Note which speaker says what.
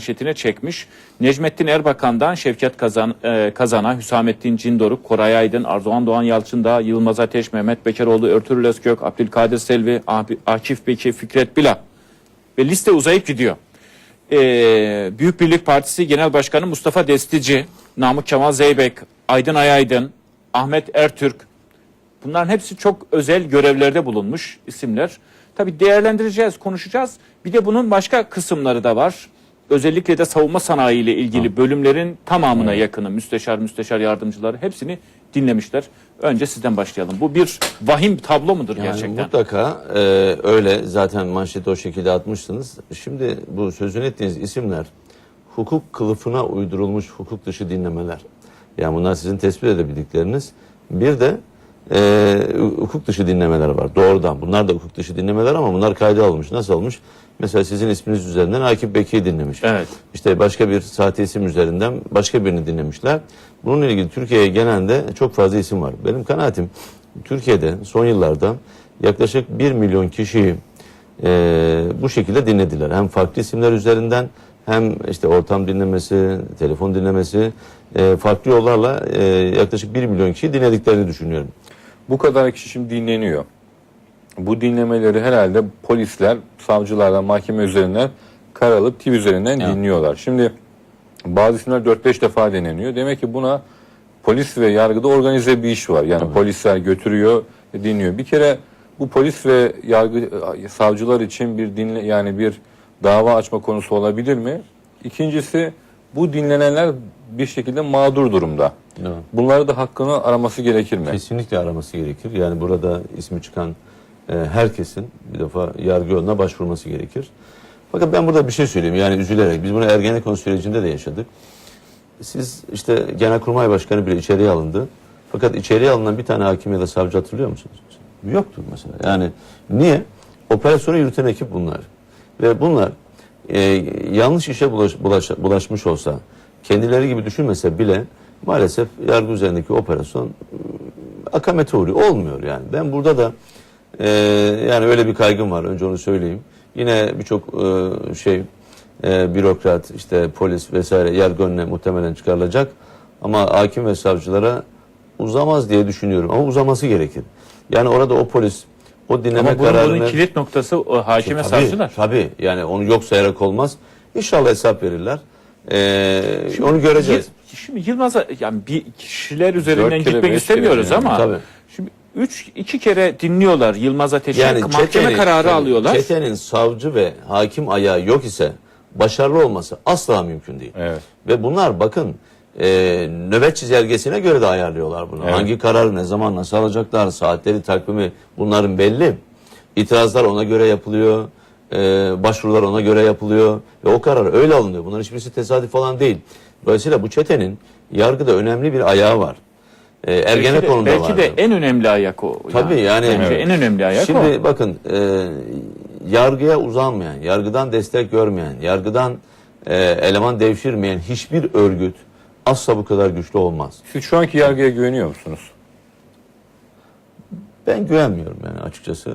Speaker 1: manşetine çekmiş. Necmettin Erbakan'dan Şevket Kazan, e, Kazan'a, Hüsamettin Cindoruk, Koray Aydın, Arzuhan Doğan Yalçın'da, Yılmaz Ateş, Mehmet Bekeroğlu, Örtürül Özkök, Abdülkadir Selvi, Akif Beki, Fikret Bila. Ve liste uzayıp gidiyor. Ee, Büyük Birlik Partisi Genel Başkanı Mustafa Destici, Namık Kemal Zeybek, Aydın Ayaydın, Ahmet Ertürk. Bunların hepsi çok özel görevlerde bulunmuş isimler. Tabii değerlendireceğiz, konuşacağız. Bir de bunun başka kısımları da var. Özellikle de savunma sanayi ile ilgili bölümlerin tamamına yakını müsteşar, müsteşar yardımcıları hepsini dinlemişler. Önce sizden başlayalım. Bu bir vahim tablo mudur
Speaker 2: Yani
Speaker 1: gerçekten?
Speaker 2: mutlaka e, öyle zaten manşeti o şekilde atmışsınız. Şimdi bu sözünü ettiğiniz isimler hukuk kılıfına uydurulmuş hukuk dışı dinlemeler. Yani bunlar sizin tespit edebildikleriniz. Bir de e, hukuk dışı dinlemeler var doğrudan. Bunlar da hukuk dışı dinlemeler ama bunlar kayda alınmış. Nasıl olmuş? Mesela sizin isminiz üzerinden Akif Bekir'i dinlemiş.
Speaker 1: Evet.
Speaker 2: İşte başka bir sahte isim üzerinden başka birini dinlemişler. Bununla ilgili Türkiye'ye genelde çok fazla isim var. Benim kanaatim Türkiye'de son yıllarda yaklaşık 1 milyon kişiyi e, bu şekilde dinlediler. Hem farklı isimler üzerinden hem işte ortam dinlemesi, telefon dinlemesi e, farklı yollarla e, yaklaşık 1 milyon kişiyi dinlediklerini düşünüyorum.
Speaker 3: Bu kadar kişi şimdi dinleniyor. Bu dinlemeleri herhalde polisler, savcılardan, mahkeme üzerinden karar alıp TV üzerinden dinliyorlar. Şimdi bazı isimler 4-5 defa deneniyor. Demek ki buna polis ve yargıda organize bir iş var. Yani polisler götürüyor, dinliyor. Bir kere bu polis ve yargı savcılar için bir dinle yani bir dava açma konusu olabilir mi? İkincisi bu dinlenenler bir şekilde mağdur durumda.
Speaker 2: Evet.
Speaker 3: Bunları da hakkını araması gerekir mi?
Speaker 2: Kesinlikle araması gerekir. Yani burada ismi çıkan e, herkesin bir defa yargı yoluna başvurması gerekir. Fakat ben burada bir şey söyleyeyim yani üzülerek biz bunu Ergenekon sürecinde de yaşadık. Siz işte Genelkurmay Başkanı bile içeriye alındı. Fakat içeriye alınan bir tane hakim ya da savcı hatırlıyor musunuz? Yoktur mesela. Yani niye? Operasyonu yürüten ekip bunlar. Ve bunlar e, yanlış işe bulaş, bulaş- bulaşmış olsa kendileri gibi düşünmese bile maalesef yargı üzerindeki operasyon e, akamete uğruyor. Olmuyor yani. Ben burada da e, yani öyle bir kaygım var. Önce onu söyleyeyim. Yine birçok e, şey e, bürokrat, işte polis vesaire yargı önüne muhtemelen çıkarılacak. Ama hakim ve savcılara uzamaz diye düşünüyorum. Ama uzaması gerekir. Yani orada o polis o dinleme
Speaker 1: Ama bunun,
Speaker 2: kararını...
Speaker 1: bunun kilit noktası o hakim ve
Speaker 2: Tabii,
Speaker 1: savcılar.
Speaker 2: Tabii yani onu yok sayarak olmaz. İnşallah hesap verirler. Ee, onu göreceğiz.
Speaker 1: Yıl- Şimdi Yılmaz'a yani bir kişiler üzerinden gitmek istemiyoruz
Speaker 3: yani.
Speaker 1: ama
Speaker 2: Tabii.
Speaker 1: şimdi üç iki kere dinliyorlar Yılmaz Ateş'i
Speaker 2: Yani
Speaker 1: mahkeme
Speaker 2: çetenin-
Speaker 1: kararı
Speaker 2: tabii,
Speaker 1: alıyorlar.
Speaker 2: Çetenin savcı ve hakim ayağı yok ise başarılı olması asla mümkün değil.
Speaker 3: Evet.
Speaker 2: Ve bunlar bakın e, nöbet çizelgesine göre de ayarlıyorlar bunu.
Speaker 3: Evet.
Speaker 2: Hangi karar ne zaman nasıl alacaklar saatleri takvimi bunların belli. İtirazlar ona göre yapılıyor. e, başvurular ona göre yapılıyor. Ve o karar öyle alınıyor. Bunların hiçbirisi tesadüf falan değil. Dolayısıyla bu çetenin yargıda önemli bir ayağı var. E,
Speaker 1: belki de,
Speaker 2: Ergenekon'da
Speaker 1: belki
Speaker 2: vardı.
Speaker 1: de en önemli ayak o.
Speaker 2: Tabii yani
Speaker 1: Bence
Speaker 2: Evet.
Speaker 1: en önemli ayak
Speaker 2: Şimdi
Speaker 1: o.
Speaker 2: bakın e, yargıya uzanmayan, yargıdan destek görmeyen, yargıdan e, eleman devşirmeyen hiçbir örgüt asla bu kadar güçlü olmaz.
Speaker 3: Siz şu anki yargıya güveniyor musunuz?
Speaker 2: Ben güvenmiyorum yani açıkçası.